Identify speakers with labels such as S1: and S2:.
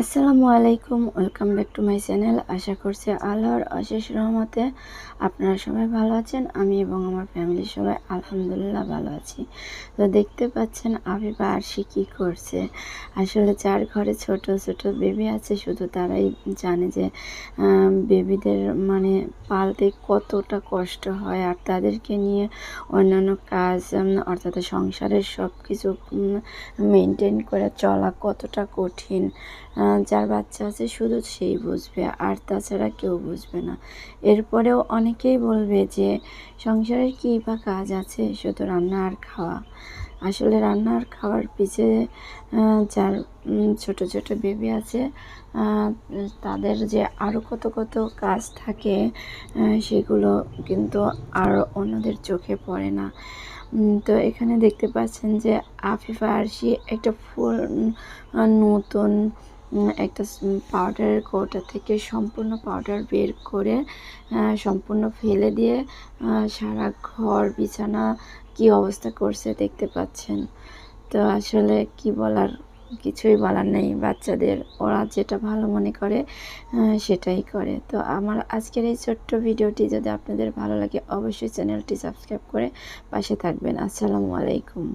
S1: আসসালামু আলাইকুম, welcome back to my channel. আশা করছি আল্লাহর অশেষ রহমতে আপনারা সবাই ভালো আছেন। আমি এবং আমার ফ্যামিলি সবাই আলহামদুলিল্লাহ ভালো আছি। তো দেখতে পাচ্ছেন আবিবা আরশি কী করছে। আসলে যার ঘরে ছোট ছোট বেবি আছে, শুধু তারাই জানে যে বেবিদের মানে পালতে কতটা কষ্ট হয় আর তাদেরকে নিয়ে অন্যান্য কাজ অর্থাৎ সংসারের সব কিছু মেনটেন করে চলা কতটা কঠিন। যার বাচ্চা আছে, শুধু সেই বুঝবে, আর তাছাড়া কেউ বুঝবে না। এরপরেও অনেকেই বলবে যে, সংসারের কী বা কাজ আছে, শুধু রান্না আর খাওয়া। আসলে রান্না আর খাওয়ার পিছে যার ছোট ছোট বেবি আছে তাদের যে আরও কত কত কাজ থাকে সেগুলো কিন্তু আর অন্যদের চোখে পড়ে না। তো এখানে দেখতে পাচ্ছেন যে, আফিফা আরশি একটা ফুল নতুন একটা পাউডারের কৌটা থেকে সম্পূর্ণ পাউডার বের করে সম্পূর্ণ ফেলে দিয়ে সারা ঘর, বিছানা কি অবস্থা করছে দেখতে পাচ্ছেন। তো আসলে কি বলার, কিছুই বলার নেই বাচ্চাদের। ওরা যেটা ভালো মনে করে সেটাই করে। তো আমার আজকের এই ছোট্ট ভিডিওটি যদি আপনাদের ভালো লাগে, অবশ্যই চ্যানেলটি সাবস্ক্রাইব করে পাশে থাকবেন। আসসালামু আলাইকুম।